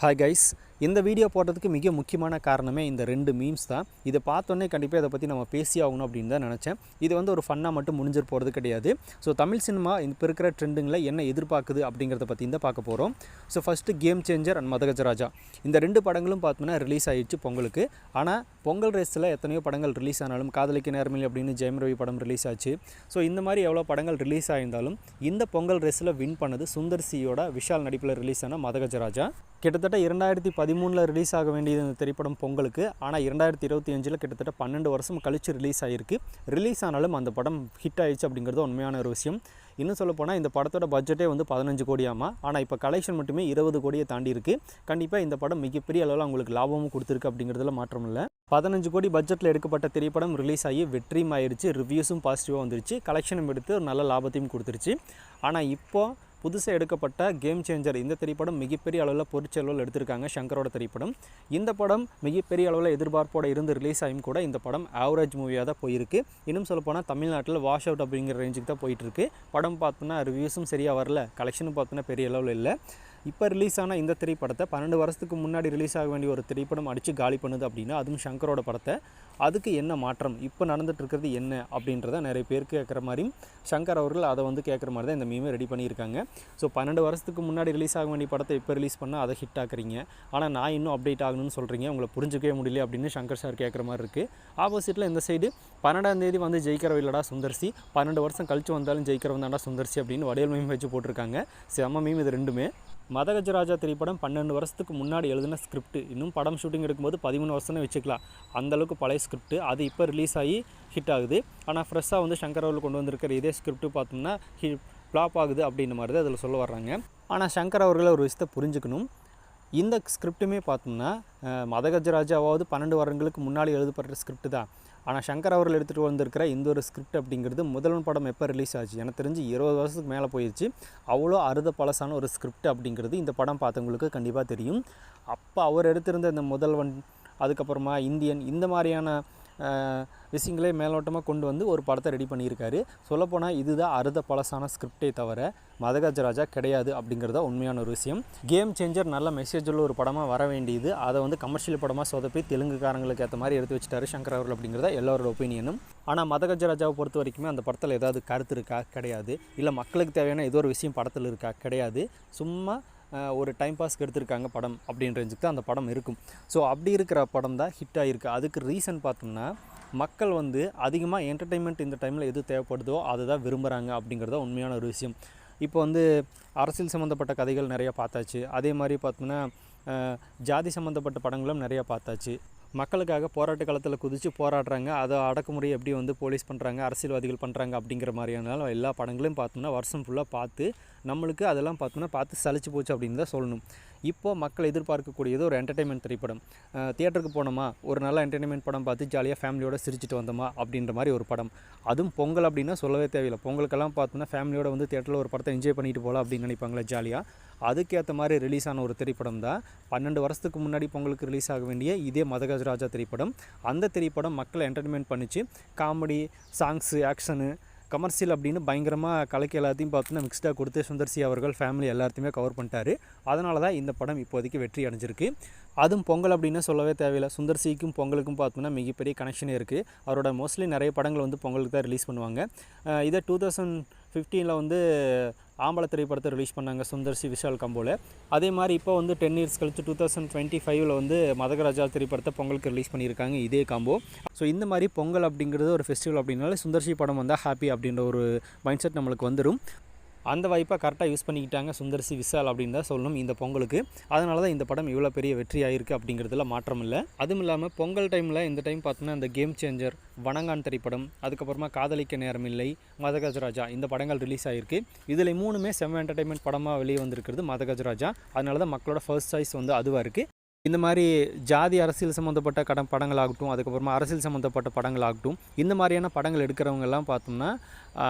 Hi guys, இந்த video போடுறதுக்கு மிக முக்கியமான காரணமே இந்த ரெண்டு மீம்ஸ் தான். இதை பார்த்தோன்னே கண்டிப்பாக இதை பற்றி நம்ம பேசி ஆகணும் அப்படின்னு தான் நினச்சேன். இது வந்து ஒரு ஃபன்னாக மட்டும் முடிஞ்சிட போகிறது கிடையாது. ஸோ தமிழ் சினிமா இப்போ இருக்கிற ட்ரெண்டுங்களை என்ன எதிர்பார்க்குது அப்படிங்கிறத பற்றி தான் பார்க்க போகிறோம் so first game changer and Madha Gaja Raja இந்த ரெண்டு படங்களும் பார்த்தோம்னா ரிலீஸ் ஆகிடுச்சு பொங்கலுக்கு. ஆனால் பொங்கல் ரேஸில் எத்தனையோ படங்கள் ரிலீஸ் ஆனாலும் காதலிக்க நேரமில்லை அப்படின்னு ஜெயம் ரவி படம் ரிலீஸ் ஆச்சு. ஸோ இந்த மாதிரி எவ்வளோ படங்கள் ரிலீஸ் ஆயிருந்தாலும் இந்த பொங்கல் ரேஸில் வின் பண்ணது சுந்தர் சியோட விஷால் நடிப்பில் ரிலீஸ் ஆன மதகஜராஜா கிட்டத்தட்ட இரண்டாயிரத்தி பதிமூணில் ரிலீஸ் ஆக வேண்டியது இந்த திரைப்படம் பொங்கலுக்கு. ஆனால் இரண்டாயிரத்தி இருபத்தி அஞ்சில் கிட்டத்தட்ட பன்னெண்டு வருஷம் கழித்து ரிலீஸ் ஆகிருக்கு ரிலீஸ் ஆனாலும் அந்த படம் ஹிட் ஆயிடுச்சு அப்படிங்கிறது உண்மையான ஒரு விஷயம். இன்னும் சொல்ல போனால் இந்த படத்தோட பட்ஜெட்டே வந்து பதினஞ்சு கோடியாமா? ஆனால் இப்போ கலெக்ஷன் மட்டுமே இருபது கோடியை தாண்டி இருக்கு. கண்டிப்பாக இந்த படம் மிகப்பெரிய அளவில் அவங்களுக்கு லாபமும் கொடுத்துருக்கு அப்படிங்கிறதுல மாற்றம் இல்லை. பதினஞ்சு கோடி பட்ஜெட்டில் எடுக்கப்பட்ட திரைப்படம் ரிலீஸ் ஆகி வெற்றியும் ஆயிடுச்சு. ரிவ்யூஸும் பாசிட்டிவாக வந்துருச்சு. கலெக்ஷனும் எடுத்து ஒரு நல்ல லாபத்தையும் கொடுத்துருச்சு. ஆனால் இப்போ புதுசாக எடுக்கப்பட்ட கேம் சேஞ்சர் இந்த திரைப்படம் மிகப்பெரிய அளவில் பொருட்செலவில் எடுத்திருக்காங்க சங்கரோட திரைப்படம். இந்த படம் மிகப்பெரிய அளவில் எதிர்பார்ப்போடு இருந்து ரிலீஸ் ஆகியும் கூட இந்த படம் ஆவரேஜ் மூவியாக தான் போயிருக்கு. இன்னும் சொல்லப்போனால் தமிழ்நாட்டில் வாஷ் அவுட் அப்படிங்கிற ரேஞ்சுக்கு தான் போயிட்டுருக்கு படம் பார்த்தோன்னா ரிவ்யூஸும் சரியாக வரல. கலெக்ஷனும் பார்த்தோன்னா பெரிய அளவில் இல்லை. இப்போ ரிலீஸ் ஆன இந்த திரைப்படத்தை பன்னெண்டு வருஷத்துக்கு முன்னாடி ரிலீஸ் ஆக வேண்டிய ஒரு திரைப்படம் அடித்து காலி பண்ணுது அப்படின்னா அதுவும் சங்கரோட படத்தை. அதுக்கு என்ன மாற்றம்? இப்போ நடந்துகிட்ருக்கிறது என்ன? அப்படின்றத நிறைய பேர் கேட்குற மாதிரி சங்கர் அவர்கள் அதை வந்து கேட்குற மாதிரி தான் இந்த மீமே ரெடி பண்ணியிருக்காங்க. ஸோ பன்னெண்டு வருஷத்துக்கு முன்னாடி ரிலீஸ் ஆக வேண்டிய படத்தை இப்போ ரிலீஸ் பண்ணால் அதை ஹிட் ஆக்குறீங்க. ஆனால் நான் இன்னும் அப்டேட் ஆகணும்னு சொல்கிறீங்க உங்களை புரிஞ்சுக்கவே முடியல அப்படின்னு சங்கர் சார் கேட்குற மாதிரி இருக்குது ஆப்போசிட்டில் இந்த சைடு பன்னெண்டாம் தேதி வந்து ஜெயிக்கிறவ இல்லடா சுந்தர்சி. பன்னெண்டு வருஷம் கழிச்சு வந்தாலும் ஜெயிக்கிறவன் தாண்டா சுந்தர்சி அப்படின்னு வடிவல் மீம் வச்சு போட்டிருக்காங்க. செம்ம மீம் இது ரெண்டுமே. மதகஜராஜா திரைப்படம் பன்னெண்டு வருஷத்துக்கு முன்னாடி எழுதின ஸ்கிரிப்ட் இன்னும் படம் ஷூட்டிங் எடுக்கும்போது பதிமூணு வருஷம்னு வச்சுக்கலாம். அந்தளவுக்கு பழைய ஸ்கிரிப்ட் அது இப்போ ரிலீஸ் ஆகி ஹிட் ஆகுது. ஆனால் ஃப்ரெஷ்ஷாக வந்து சங்கர் அவர்கள் கொண்டு வந்திருக்கிற இதே ஸ்கிரிப்ட் பார்த்தோம்னா ஹி ஃப்ளாப் ஆகுது அப்படின்ற மாதிரி தான் அதில் சொல்ல வர்றாங்க. ஆனால் சங்கர் அவர்கள் ஒரு விஷயத்தை புரிஞ்சுக்கணும். இந்த ஸ்கிரிப்ட்டுமே பார்த்தோம்னா அஹ், மதகஜராஜாவாவது பன்னெண்டு வருடங்களுக்கு முன்னாடி எழுதப்பட்ட ஸ்கிரிப்ட் தான். ஆனால் சங்கர் அவர்கள் எடுத்துகிட்டு வந்திருக்கிற இந்த ஒரு ஸ்கிரிப்ட் அப்படிங்கிறது முதல்வன் படம் எப்போ ரிலீஸ் ஆச்சு? எனக்கு தெரிஞ்சு இருபது வருஷத்துக்கு மேலே போயிடுச்சு அவ்வளோ அறுத பழசான ஒரு ஸ்கிரிப்ட் அப்படிங்கிறது இந்த படம் பார்த்தவங்களுக்கு கண்டிப்பாக தெரியும். அப்போ அவர் எடுத்திருந்த இந்த முதல்வன் அதுக்கப்புறமா இந்தியன் இந்த மாதிரியான விஷயங்களே மேலோட்டமாக கொண்டு வந்து ஒரு படத்தை ரெடி பண்ணியிருக்காரு. சொல்லப்போனால் இதுதான் அறுத பழசான ஸ்கிரிப்டே தவிர மதகஜராஜா கிடையாது அப்படிங்கிறதா உண்மையான ஒரு விஷயம். கேம் சேஞ்சர் நல்ல மெசேஜ் உள்ள ஒரு படமாக வர வேண்டியது. அதை வந்து கமர்ஷியல் படமாக சொதப்பி தெலுங்குக்காரங்களுக்கு ஏற்ற மாதிரி எடுத்து வச்சுட்டாரு சங்கர் அவர்கள் அப்படிங்கிறத எல்லாரோட ஒப்பீனியனும் ஆனால் மதகஜராஜாவை பொறுத்த வரைக்குமே அந்த படத்தில் ஏதாவது கருத்து இருக்கா? கிடையாது. இல்லை மக்களுக்கு தேவையான ஏதோ ஒரு விஷயம் படத்தில் இருக்கா? கிடையாது. சும்மா ஒரு டைம் பாஸ்க்கு எடுத்திருக்காங்க படம் அப்படின்ற தான் அந்த படம் இருக்கும். ஸோ அப்படி இருக்கிற படம் தான் ஹிட் ஆகிருக்கு அதுக்கு ரீசன் பார்த்தோம்னா மக்கள் வந்து அதிகமாக என்டர்டெயின்மெண்ட் இந்த டைமில் எது தேவைப்படுதோ அதை தான் விரும்புகிறாங்க அப்படிங்கிறத உண்மையான ஒரு விஷயம். இப்போ வந்து அரசியல் சம்மந்தப்பட்ட கதைகள் நிறையா பார்த்தாச்சு. அதே மாதிரி பார்த்தோம்னா ஜாதி சம்மந்தப்பட்ட படங்களும் நிறையா பார்த்தாச்சு. மக்களுக்காக போராட்ட காலத்தில் குதித்து போராடுறாங்க. அதை அடக்குமுறை எப்படி வந்து போலீஸ் பண்ணுறாங்க அரசியல்வாதிகள் பண்ணுறாங்க அப்படிங்கிற மாதிரியான எல்லா படங்களையும் பார்த்தோம்னா வருஷம் ஃபுல்லாக பார்த்து நம்மளுக்கு அதெல்லாம் பார்த்தோம்னா பார்த்து சலிச்சு போச்சு அப்படின்னு தான் சொல்லணும். இப்போ மக்கள் எதிர்பார்க்கக்கூடியது ஒரு என்டர்டைன்மெண்ட் திரைப்படம். தியேட்டருக்கு போனோமா ஒரு நல்ல என்டர்டைன்மெண்ட் படம் பார்த்து ஜாலியாக ஃபேமிலியோடு சிரிச்சிட்டு வந்தோமா அப்படின்ற மாதிரி ஒரு படம். அதுவும் பொங்கல் அப்படின்னா சொல்லவே தேவையில்லை. பொங்கலுக்கெல்லாம் பார்த்தோம்னா ஃபேமிலியோட வந்து தியேட்டரில் ஒரு படத்தை என்ஜாய் பண்ணிட்டு போகலாம் அப்படின்னு நினைப்பாங்களே ஜாலியாக அதுக்கேற்ற மாதிரி ரிலீஸ் ஆன ஒரு திரைப்படம் தான். பன்னெண்டு வருஷத்துக்கு முன்னாடி பொங்கலுக்கு ரிலீஸ் ஆக வேண்டிய இதே மதகஜராஜா திரைப்படம். அந்த திரைப்படம் மக்களை என்டர்டைன்மெண்ட் பண்ணிச்சு. காமெடி சாங்ஸு ஆக்ஷனு கமர்ஷியல் அப்படின்னு பயங்கரமாக கலக்கி எல்லாத்தையும் பார்த்தோன்னா மிக்ஸ்டாக கொடுத்து சுந்தர்சி அவர்கள் ஃபேமிலி எல்லாத்தையுமே கவர் பண்ணிட்டாரு. அதனால தான் இந்த படம் இப்போதைக்கு வெற்றி அடைஞ்சிருக்கு. அதுவும் பொங்கல் அப்படின்னு சொல்லவே தேவையில்லை. சுந்தர்சிக்கும் பொங்கலுக்கும் பார்த்தோம்னா மிகப்பெரிய கனெக்ஷனே இருக்குது அவரோட மோஸ்ட்லி நிறைய படங்கள் வந்து பொங்கலுக்கு தான் ரிலீஸ் பண்ணுவாங்க. இதை இதே டூ தௌசண்ட் ஃபிஃப்டீனில் வந்து ஆம்பளை திரைப்படத்தை ரிலீஸ் பண்ணாங்க சுந்தர்சி விஷால் கம்போல. அதே மாதிரி இப்போ வந்து டென் இயர்ஸ் கழிச்சு டூ தௌசண்ட் டுவெண்ட்டி ஃபைவ்ல வந்து மதகராஜா திரைப்படத்தை பொங்கலுக்கு ரிலீஸ் பண்ணியிருக்காங்க இதே காம்போ ஸோ இந்த மாதிரி பொங்கல் அப்படிங்கிறது ஒரு ஃபெஸ்டிவல் அப்படின்னால சுந்தர்சி படம் வந்தால் ஹாப்பி அப்படின்ற ஒரு மைண்ட் செட் நம்மளுக்கு வந்துடும் அந்த வாய்ப்பை கரெக்டாக யூஸ் பண்ணிக்கிட்டாங்க சுந்தர்சி விஷால் அப்படின்னு தான் சொல்லணும் இந்த பொங்கலுக்கு. அதனால தான் இந்த படம் இவ்வளோ பெரிய வெற்றி ஆயிருக்கு அப்படிங்கிறதுல மாற்றம் இல்லை. அதுவும் இல்லாமல் பொங்கல் டைமில் இந்த டைம் பார்த்தோன்னா இந்த கேம் சேஞ்சர் வணங்கான் திரைப்படம் அதுக்கப்புறமா காதலிக்க நேரமில்லை மதகஜராஜா இந்த படங்கள் ரிலீஸ் ஆகிருக்கு இதில் மூணுமே செம்ம என்டர்டைன்மெண்ட் படமாக வெளியே வந்திருக்கிறது மதகஜராஜா அதனால தான் மக்களோட ஃபர்ஸ்ட் சாய்ஸ் வந்து அதுவாக இருக்குது இந்த மாதிரி ஜாதி அரசியல் சம்மந்தப்பட்ட கடன் படங்களாகட்டும் அதுக்கப்புறமா அரசியல் சம்மந்தப்பட்ட படங்களாகட்டும் இந்த மாதிரியான படங்கள் எடுக்கிறவங்கெல்லாம் பார்த்தோம்னா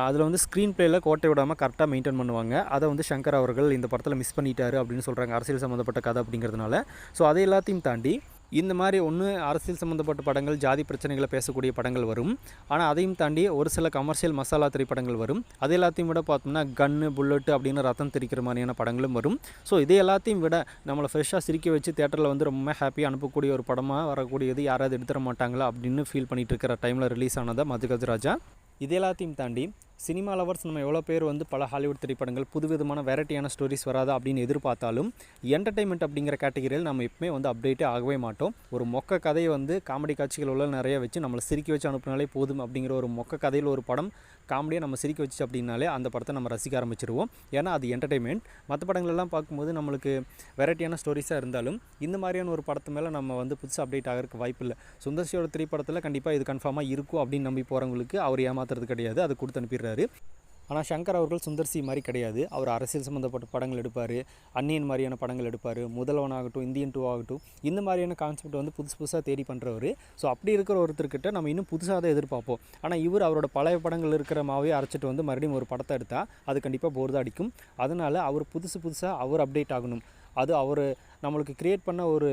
அதில் வந்து ஸ்க்ரீன் பிளேயில் கோட்டை விடாமல் கரெக்டாக மெயின்டைன் பண்ணுவாங்க. அதை வந்து சங்கர் அவர்கள் இந்த படத்தில் மிஸ் பண்ணிட்டாரு அப்படின்னு சொல்கிறாங்க அரசியல் சம்மந்தப்பட்ட கதை அப்படிங்கிறதுனால. ஸோ அதை எல்லாத்தையும் தாண்டி இந்த மாதிரி ஒன்று அரசியல் சம்மந்தப்பட்ட படங்கள் ஜாதி பிரச்சனைகளை பேசக்கூடிய படங்கள் வரும். ஆனால் அதையும் தாண்டி ஒரு சில கமர்ஷியல் மசாலா திரைப்படங்கள் வரும். அது எல்லாத்தையும் விட பார்த்தோம்னா கன்னு புல்லட்டு அப்படின்னு ரத்தம் தெரிக்கிற மாதிரியான படங்களும் வரும். ஸோ இது எல்லாத்தையும் விட நம்மளை ஃப்ரெஷ்ஷாக சிரிக்க வச்சு தேட்டரில் வந்து ரொம்ப ஹாப்பியாக அனுப்பக்கூடிய ஒரு படமாக வரக்கூடியது யாராவது எடுத்துட மாட்டாங்களா அப்படின்னு ஃபீல் பண்ணிகிட்டு இருக்கிற டைமில் ரிலீஸ் ஆனதாக மதுகஜ் ராஜா. இது எல்லாத்தையும் தாண்டி சினிமா லவர்ஸ் நம்ம எவ்வளோ பேர் வந்து பல ஹாலிவுட் திரைப்படங்கள் புதுவிதமான வெரைட்டியான ஸ்டோரிஸ் வராதா அப்படின்னு எதிர்பார்த்தாலும் என்டர்டைன்மெண்ட் அப்படிங்கிற கேட்டகரியில் நம்ம எப்பவுமே வந்து அப்டேட்டே ஆகவே மாட்டோம். ஒரு மொக்க கதையை வந்து காமெடி காட்சிகள் உள்ள நிறைய வச்சு நம்மளை சிரிக்க வச்சு அனுப்புனாலே போதும் அப்படிங்கிற ஒரு மொக்க கதையில் ஒரு படம் காமெடியாக நம்ம சிரிக்க வச்சு அப்படின்னாலே அந்த படத்தை நம்ம ரசிக்க ஆரம்பிச்சிருவோம். ஏன்னா அது என்டர்டைன்மெண்ட் மற்ற படங்களெல்லாம் பார்க்கும்போது நம்மளுக்கு வெரைட்டியான ஸ்டோரிஸாக இருந்தாலும் இந்த மாதிரியான ஒரு படத்து மேலே நம்ம வந்து புதுசாக அப்டேட் ஆகிறதுக்கு வாய்ப்பு இல்லை. சுந்தர்சியோட திரைப்படத்தில் கண்டிப்பாக இது கன்ஃபார்மாக இருக்கும் அப்படின்னு நம்பி போகிறவங்களுக்கு அவர் ஏமாத்துறது கிடையாது. அது கொடுத்து அனுப்பிடுறாரு ஆனால் சங்கர் அவர்கள் சுந்தர்சி மாதிரி கிடையாது. அவர் அரசியல் சம்மந்தப்பட்ட படங்கள் எடுப்பார். அந்நியன் மாதிரியான படங்கள் எடுப்பார். முதல்வன் ஆகட்டும் இந்தியன் டூ ஆகட்டும் இந்த மாதிரியான கான்செப்ட் வந்து புதுசு புதுசாக தேடி பண்ணுறவர் ஸோ அப்படி இருக்கிற ஒருத்தர்கிட்ட நம்ம இன்னும் புதுசாக தான் எதிர்பார்ப்போம். ஆனால் இவர் அவரோட பழைய படங்கள் இருக்கிற மாவே அரைச்சிட்டு வந்து மறுபடியும் ஒரு படத்தை எடுத்தால் அது கண்டிப்பாக போர் தான் அடிக்கும். அதனால் அவர் புதுசு புதுசாக அவர் அப்டேட் ஆகணும். அது அவர் நம்மளுக்கு கிரியேட் பண்ண ஒரு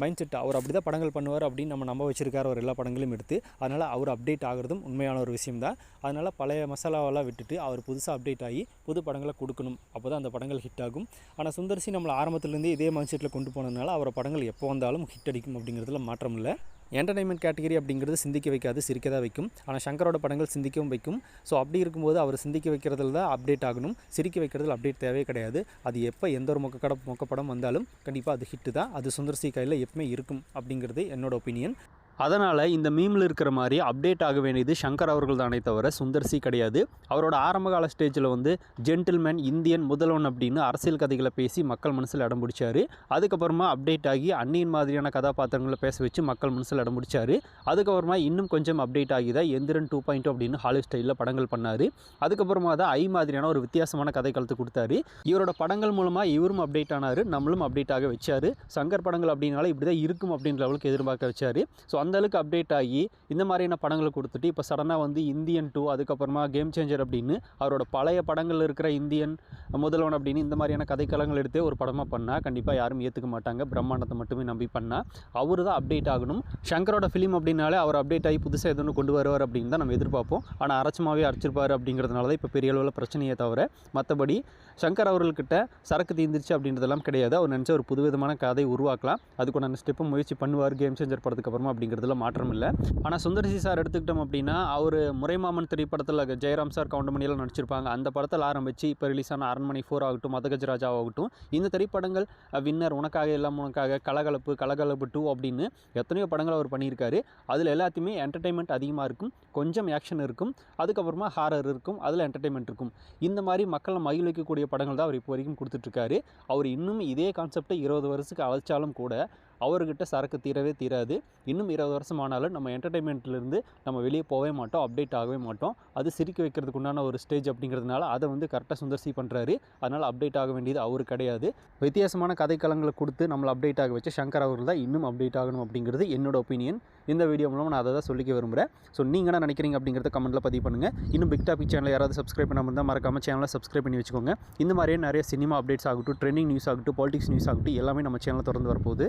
மைண்ட் செட் அவர் அப்படி தான் படங்கள் பண்ணுவார் அப்படின்னு நம்ம நம்ப வச்சுருக்கார் அவர் எல்லா படங்களையும் எடுத்து. அதனால் அவர் அப்டேட் ஆகிறதும் உண்மையான ஒரு விஷயம் தான் அதனால் பழைய மசாலாவெல்லாம் விட்டுட்டு அவர் புதுசாக அப்டேட் ஆகி புது படங்களை கொடுக்கணும். அப்போ தான் அந்த படங்கள் ஹிட் ஆகும். ஆனால் சுந்தர்சி நம்மளை ஆரம்பத்துலேருந்தே இதே மைண்ட் செட்டில் கொண்டு போனதுனால அவரோட படங்கள் எப்போ வந்தாலும் ஹிட் அடிக்கும் அப்படிங்கிறதுல மாற்றம் இல்லை. என்டர்டைன்மெண்ட் கேட்டகரி அப்படிங்கிறது சிந்திக்க வைக்காது சிரிக்க தான் வைக்கும். ஆனால் சங்கரோட படங்கள் சிந்திக்கவும் வைக்கும். ஸோ அப்படி இருக்கும்போது அவர் சிந்திக்க வைக்கிறதுல தான் அப்டேட் ஆகணும். சிரிக்க வைக்கிறதுல அப்டேட் தேவையே கிடையாது. அது எப்போ எந்த ஒரு மொக்க கட மொக்க படம் வந்தாலும் கண்டிப்பாக அது ஹிட்டு தான். அது சுந்தர்சி கையில் எப்பவுமே இருக்கும் அப்படிங்கிறது என்னோட ஒப்பீனியன் அதனால் இந்த மீமில் இருக்கிற மாதிரி அப்டேட் ஆக வேண்டியது சங்கர் அவர்கள் தானே தவிர சுந்தர்சி கிடையாது. அவரோட ஆரம்பகால ஸ்டேஜில் வந்து ஜென்டில்மேன் இந்தியன் முதல்வன் அப்படின்னு அரசியல் கதைகளை பேசி மக்கள் மனசில் இடம் பிடிச்சாரு. அதுக்கப்புறமா அப்டேட் ஆகி அன்னியின் மாதிரியான கதாபாத்திரங்களை பேச வச்சு மக்கள் மனசில் இடம் பிடிச்சாரு. அதுக்கப்புறமா இன்னும் கொஞ்சம் அப்டேட் ஆகி தான் எந்திரன் டூ பாயிண்ட் oh அப்படின்னு ஹாலிவுட் ஸ்டைலில் படங்கள் பண்ணார். அதுக்கப்புறமா தான் ஐ மாதிரியான ஒரு வித்தியாசமான கதை கலத்து கொடுத்தாரு. இவரோட படங்கள் மூலமாக இவரும் அப்டேட் ஆனார் நம்மளும் அப்டேட் ஆக வச்சார். சங்கர் படங்கள் அப்படின்னால இப்படி தான் இருக்கும் அப்படின்ற அளவுக்கு எதிர்பார்க்க வச்சார். ஸோ அந்தளவுக்கு அப்டேட் ஆகி இந்த மாதிரியான படங்களை கொடுத்துட்டு இப்போ சடனாக வந்து இந்தியன் டூ அதுக்கப்புறமா கேம் சேஞ்சர் அப்படின்னு அவரோட பழைய படங்கள் இருக்கிற இந்தியன் முதல்வன் அப்படின்னு இந்த மாதிரியான கதைக்களங்கள் எடுத்தே ஒரு படமாக பண்ணால் கண்டிப்பாக யாரும் ஏற்றுக்க மாட்டாங்க. பிரம்மாண்டத்தை மட்டுமே நம்பி பண்ணால் அவர் தான் அப்டேட் ஆகணும். சங்கரோட ஃபிலிம் அப்படின்னாலே அவர் அப்டேட் ஆகி புதுசாக எதுவும் கொண்டு வருவார் அப்படின்னு தான் நம்ம எதிர்பார்ப்போம். ஆனால் அரைச்சமாகவே அரைச்சிருப்பார் அப்படிங்கிறதுனால தான் இப்போ பெரிய அளவில் பிரச்சனையே தவிர மற்றபடி சங்கர் அவர்கள்கிட்ட சரக்கு தீந்துருச்சு அப்படின்றதெல்லாம் கிடையாது. அவர் நினச்ச ஒரு புதுவிதமான கதை உருவாக்கலாம். அதுக்குண்டான ஸ்டெப்பு முயற்சி பண்ணுவார் கேம் சேஞ்சர் படத்துக்கு அப்புறமா அப்படிங்கிறதுல மாற்றம் இல்லை. ஆனால் சுந்தரசி சார் எடுத்துக்கிட்டோம் அப்படின்னா அவர் முறைமாமன் திரைப்படத்தில் ஜெயராம் சார் கவுண்டமணியெல்லாம் நடிச்சிருப்பாங்க. அந்த படத்தில் ஆரம்பித்து இப்போ ரிலீஸ் ஆன அரண்மனை ஃபோர் ஆகட்டும் மதகஜராஜாவாகட்டும் இந்த திரைப்படங்கள் வின்னர் உனக்காக எல்லாம் உனக்காக கலகலப்பு கலகலப்பு டூ அப்படின்னு எத்தனையோ படங்கள் அவர் பண்ணியிருக்காரு. அதில் எல்லாத்தையுமே என்டர்டைன்மெண்ட் அதிகமாக இருக்கும். கொஞ்சம் ஆக்ஷன் இருக்கும். அதுக்கப்புறமா ஹாரர் இருக்கும். அதில் என்டர்டைன்மெண்ட் இருக்கும். இந்த மாதிரி மக்களை மகிழ்விக்கக்கூடிய படங்கள் தான் அவர் இப்போ வரைக்கும் கொடுத்துட்ருக்காரு அவர் இன்னும் இதே கான்செப்டை இருபது வருஷத்துக்கு அழைச்சாலும் கூட அவர்கிட்ட சரக்கு தீரவே தீராது. இன்னும் இருபது வருஷம் ஆனாலும் நம்ம என்டர்டைன்மெண்ட்லேருந்து நம்ம வெளியே போகவே மாட்டோம் அப்டேட் ஆகவே மாட்டோம். அது சிரிக்க வைக்கிறதுக்கு உண்டான ஒரு ஸ்டேஜ் அப்படிங்கிறதுனால அதை வந்து கரெக்டாக சுந்தர்சி பண்ணுறாரு அதனால் அப்டேட் ஆக வேண்டியது அவர் கிடையாது. வித்தியாசமான கதைக்களங்களை கொடுத்து நம்மளை அப்டேட் ஆக வச்ச சங்கர் அவர்கள் தான் இன்னும் அப்டேட் ஆகணும் அப்படிங்கிறது என்னோட ஒப்பீனியன் இந்த வீடியோ மூலம் நான் அதை தான் சொல்லிக்க விரும்புகிறேன் ஸோ நீங்கள் என்ன நினைக்கிறீங்க அப்படிங்கிறத கமெண்ட்டில் பதிவு பண்ணுங்கள் இன்னும் பிக் டாபிக் சேனல் யாராவது சப்ஸ்கிரைப் பண்ணாமல் இருந்தால் மறக்காமல் சேனலை சப்ஸ்கிரைப் பண்ணி வச்சுக்கோங்க. இந்த மாதிரியே நிறைய சினிமா அப்டேட்ஸ் ஆகட்டும் ட்ரெண்டிங் நியூஸ் ஆகட்டும் பாலிடிக்ஸ் நியூஸ் ஆகட்டும் எல்லாமே நம்ம சேனலில் திறந்து வரப்போகுது.